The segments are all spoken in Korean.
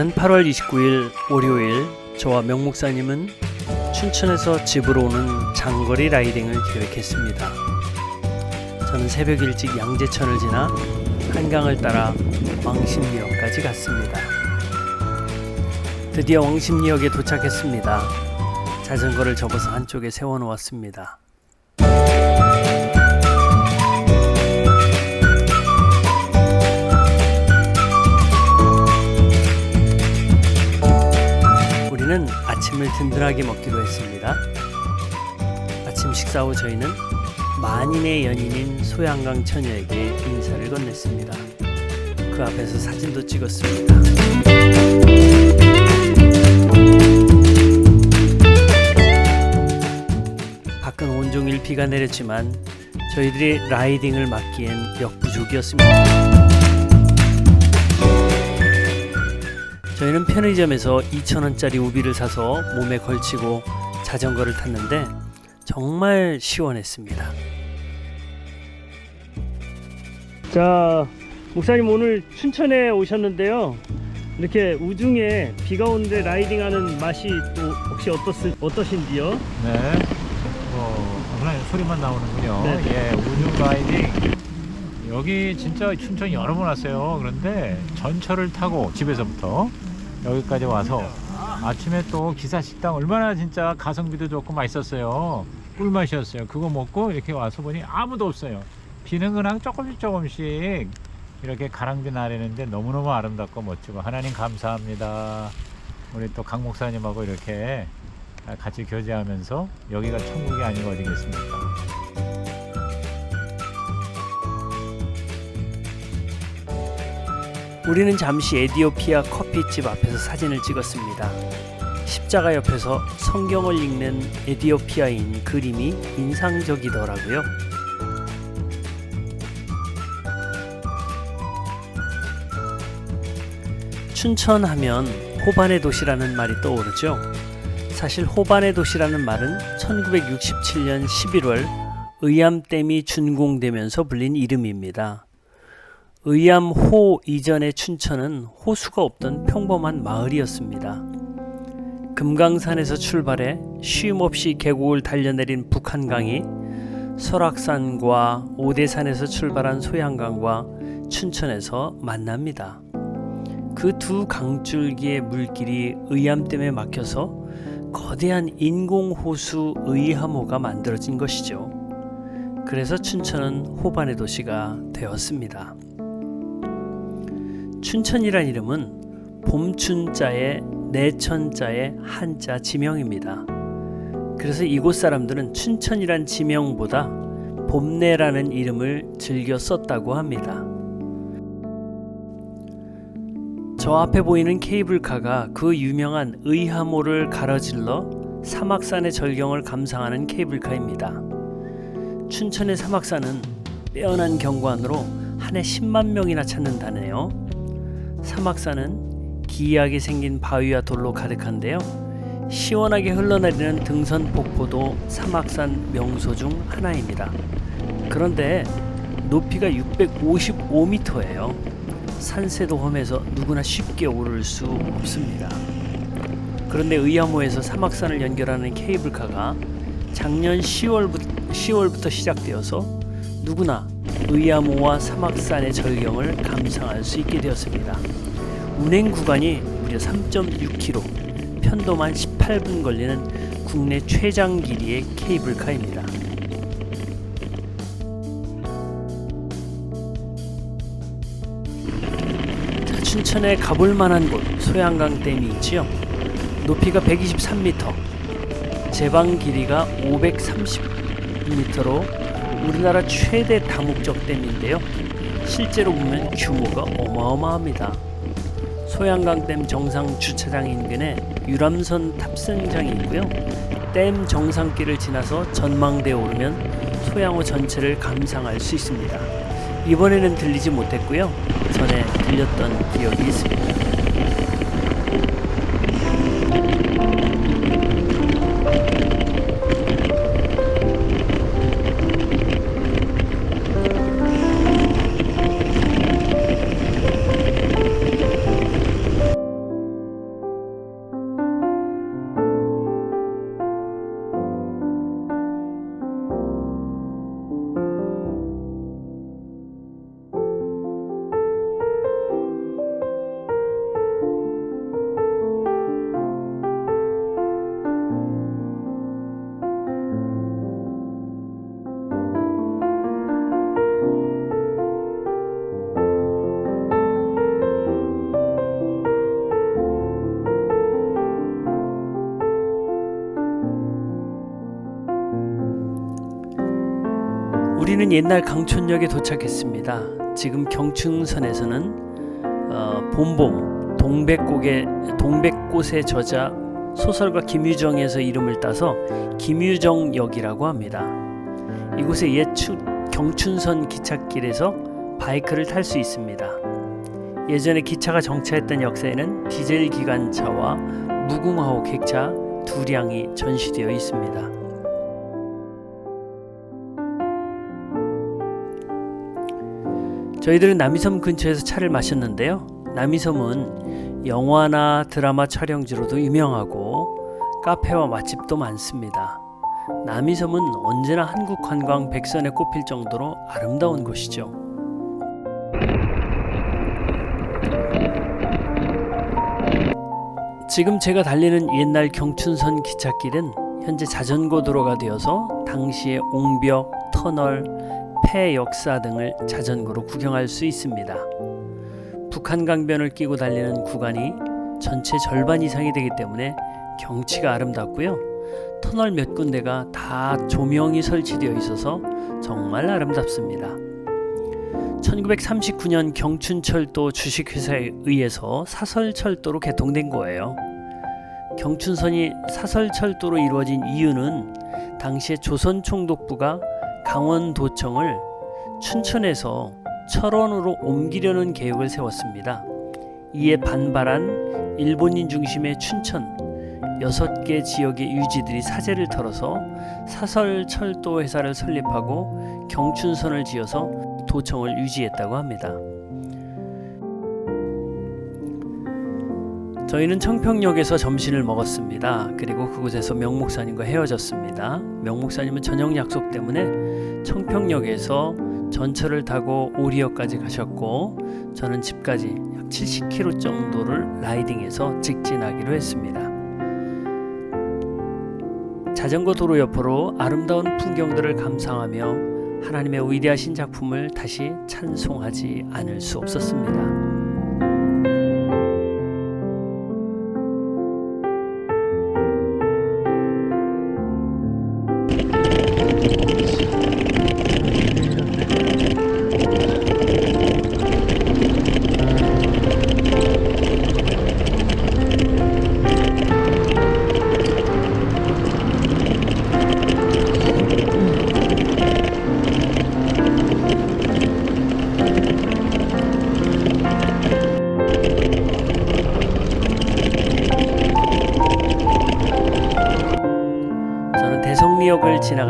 지난 8월 29일 월요일 저와 명 목사님은 춘천에서 집으로 오는 장거리 라이딩을 계획했습니다. 저는 새벽 일찍 양재천을 지나 한강을 따라 왕십리역까지 갔습니다. 드디어 왕십리역에 도착했습니다. 자전거를 접어서 한쪽에 세워놓았습니다. 우리는 아침을 든든하게 먹기로 했습니다. 아침 식사 후 저희는 만인의 연인인 소양강 처녀에게 인사를 건넸습니다. 그 앞에서 사진도 찍었습니다. 밖은 온종일 비가 내렸지만 저희들이 라이딩을 막기엔 역부족이었습니다. 저희는 편의점에서 2,000원짜리 우비를 사서 몸에 걸치고 자전거를 탔는데 정말 시원했습니다. 자, 목사님 오늘 춘천에 오셨는데요. 이렇게 우중에 비가 오는데 라이딩하는 맛이 또 혹시 어떻, 어떠신지요? 네. 어, 그냥 소리만 나오는군요. 네. 예, 우중 라이딩. 여기 진짜 춘천 여러 번 왔어요. 그런데 전철을 타고 집에서부터 여기까지 와서 아침에 또 기사 식당 얼마나 진짜 가성비도 좋고 맛있었어요. 꿀맛이었어요. 그거 먹고 이렇게 와서 보니 아무도 없어요. 비는 그냥 조금씩 조금씩 이렇게 가랑비 나르는데 너무너무 아름답고 멋지고 하나님 감사합니다. 우리 또 강 목사님하고 이렇게 같이 교제하면서 여기가 천국이 아니고 어디겠습니까? 우리는 잠시 에디오피아 커피집 앞에서 사진을 찍었습니다. 십자가 옆에서 성경을 읽는 에디오피아인 그림이 인상적이더라고요. 춘천하면 호반의 도시라는 말이 떠오르죠. 사실 호반의 도시라는 말은 1967년 11월 의암댐이 준공되면서 불린 이름입니다. 의암호 이전의 춘천은 호수가 없던 평범한 마을이었습니다. 금강산에서 출발해 쉼없이 계곡을 달려내린 북한강이 설악산과 오대산에서 출발한 소양강과 춘천에서 만납니다. 그 두 강줄기의 물길이 의암댐에 막혀서 거대한 인공호수 의암호가 만들어진 것이죠. 그래서 춘천은 호반의 도시가 되었습니다. 춘천이란 이름은 봄춘자의 내천자의 한자 지명입니다. 그래서 이곳 사람들은 춘천이란 지명보다 봄내라는 이름을 즐겨 썼다고 합니다. 저 앞에 보이는 케이블카가 그 유명한 의하모를 가로질러 사막산의 절경을 감상하는 케이블카입니다. 춘천의 사막산은 빼어난 경관으로 한 해 10만 명이나 찾는다네요. 사막산은 기이하게 생긴 바위와 돌로 가득한데요. 시원하게 흘러내리는 등선 폭포도 사막산 명소 중 하나입니다. 그런데 높이가 655m예요. 산세도 험해서 누구나 쉽게 오를 수 없습니다. 그런데 의암호에서 사막산을 연결하는 케이블카가 작년 10월부터, 10월부터 시작되어서 누구나 의암호와 사막산의 절경을 감상할 수 있게 되었습니다. 운행 구간이 무려 3.6km, 편도만 18분 걸리는 국내 최장 길이의 케이블카입니다. 자, 춘천에 가볼 만한 곳 소양강 댐이 있지요. 높이가 123m, 제방 길이가 530m로 우리나라 최대 다목적 댐인데요. 실제로 보면 규모가 어마어마합니다. 소양강댐 정상 주차장 인근에 유람선 탑승장이 있고요. 댐 정상길을 지나서 전망대에 오르면 소양호 전체를 감상할 수 있습니다. 이번에는 들리지 못했고요. 전에 들렸던 기억이 있습니다. 저희는 옛날 강촌역에 도착했습니다. 지금 경춘선에서는 어, 봄봄 동백꽃의 동백꽃의 저자 소설가 김유정에서 이름을 따서 김유정역이라고 합니다. 이곳에 옛 추, 경춘선 기찻길에서 바이크를 탈 수 있습니다. 예전에 기차가 정차했던 역사에는 디젤 기관차와 무궁화호 객차 두 량이 전시되어 있습니다. 저희들은 남이섬 근처에서 차를 마셨는데요. 남이섬은 영화나 드라마 촬영지로도 유명하고 카페와 맛집도 많습니다. 남이섬은 언제나 한국 관광 백선에 꼽힐 정도로 아름다운 곳이죠. 지금 제가 달리는 옛날 경춘선 기찻길은 현재 자전거 도로가 되어서 당시의 옹벽, 터널, 폐 역사 등을 자전거로 구경할 수 있습니다. 북한 강변을 끼고 달리는 구간이 전체 절반 이상이 되기 때문에 경치가 아름답고요. 터널 몇 군데가 다 조명이 설치되어 있어서 정말 아름답습니다. 1939년 경춘철도 주식회사에 의해서 사설철도로 개통된 거예요. 경춘선이 사설철도로 이루어진 이유는 당시에 조선총독부가 강원도청을 춘천에서 철원으로 옮기려는 계획을 세웠습니다. 이에 반발한 일본인 중심의 춘천 여섯 개 지역의 유지들이 사재를 털어서 사설 철도 회사를 설립하고 경춘선을 지어서 도청을 유지했다고 합니다. 저희는 청평역에서 점심을 먹었습니다. 그리고 그곳에서 명목사님과 헤어졌습니다. 명목사님은 저녁 약속 때문에 청평역에서 전철을 타고 오리역까지 가셨고 저는 집까지 약 70km 정도를 라이딩해서 직진하기로 했습니다. 자전거 도로 옆으로 아름다운 풍경들을 감상하며 하나님의 위대하신 작품을 다시 찬송하지 않을 수 없었습니다.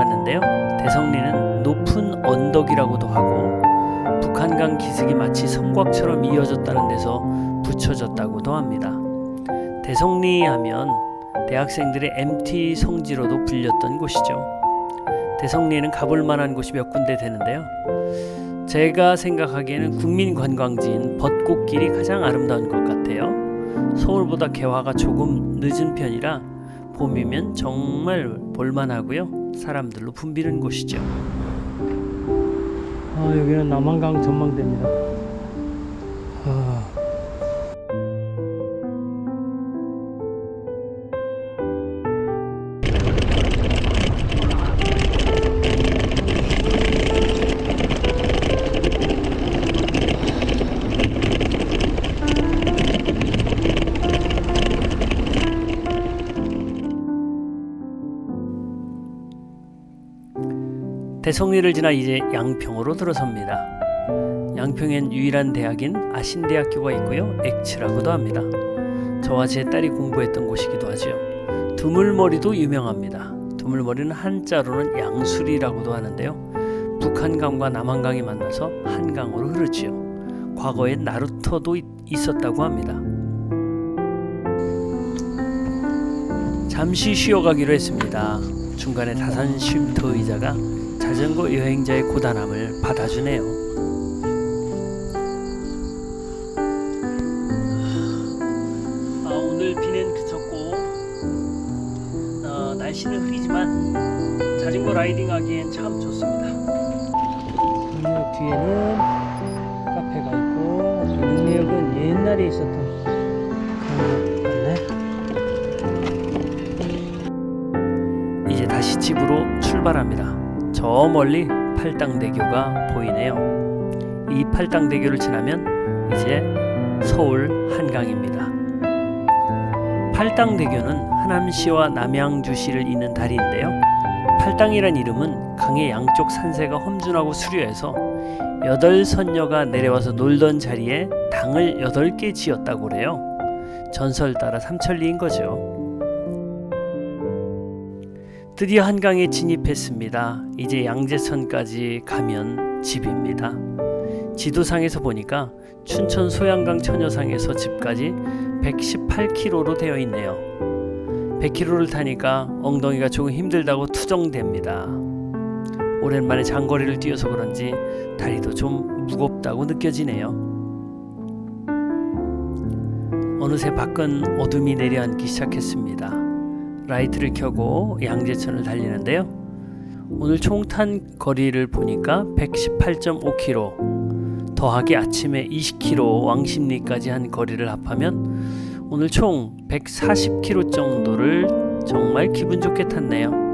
나갔는데요. 대성리는 높은 언덕이라고도 하고 북한강 기슭이 마치 성곽처럼 이어졌다는 데서 붙여졌다고도 합니다. 대성리 하면 대학생들의 MT 성지로도 불렸던 곳이죠. 대성리에는 가볼 만한 곳이 몇 군데 되는데요. 제가 생각하기에는 국민 관광지인 벚꽃길이 가장 아름다운 것 같아요. 서울보다 개화가 조금 늦은 편이라 봄이면 정말 볼만하고요. 사람들로 붐비는 곳이죠. 아, 여기는 남한강 전망대입니다. 대성리를 지나 이제 양평으로 들어섭니다. 양평엔 유일한 대학인 아신대학교가 있고요. 엑츠라고도 합니다. 저와 제 딸이 공부했던 곳이기도 하죠. 두물머리도 유명합니다. 두물머리는 한자로는 양수리라고도 하는데요. 북한강과 남한강이 만나서 한강으로 흐르지요. 과거엔 나루터도 있- 있었다고 합니다. 잠시 쉬어가기로 했습니다. 중간에 다산 쉼터 의자가 자전거 여행자의 고단함을 받아주네요. 아, 오늘 비는 그쳤고 어, 날씨는 흐리지만 자전거 라이딩하기엔 참 좋습니다. 뒤에는 카페가 있고 동네역은 옛날에 있었던 집으로 출발합니다. 저 멀리 팔당대교가 보이네요. 이 팔당대교를 지나면 이제 서울 한강입니다. 팔당대교는 하남시와 남양주시를 잇는 다리인데요. 팔당이란 이름은 강의 양쪽 산세가 험준하고 수려해서 여덟 선녀가 내려와서 놀던 자리에 당을 여덟 개 지었다고 그래요. 전설 따라 삼천리인 거죠. 드디어 한강에 진입했습니다. 이제 양재천까지 가면 집입니다. 지도상에서 보니까 춘천 소양강 처녀상에서 집까지 118km로 되어 있네요. 100km를 타니까 엉덩이가 조금 힘들다고 투정됩니다. 오랜만에 장거리를 뛰어서 그런지 다리도 좀 무겁다고 느껴지네요. 어느새 밖은 어둠이 내려앉기 시작했습니다. 라이트를 켜고 양재천을 달리는데요. 오늘 총탄 거리를 보니까 118.5km 더하기 아침에 20km 왕십리까지 한 거리를 합하면 오늘 총 140km 정도를 정말 기분 좋게 탔네요.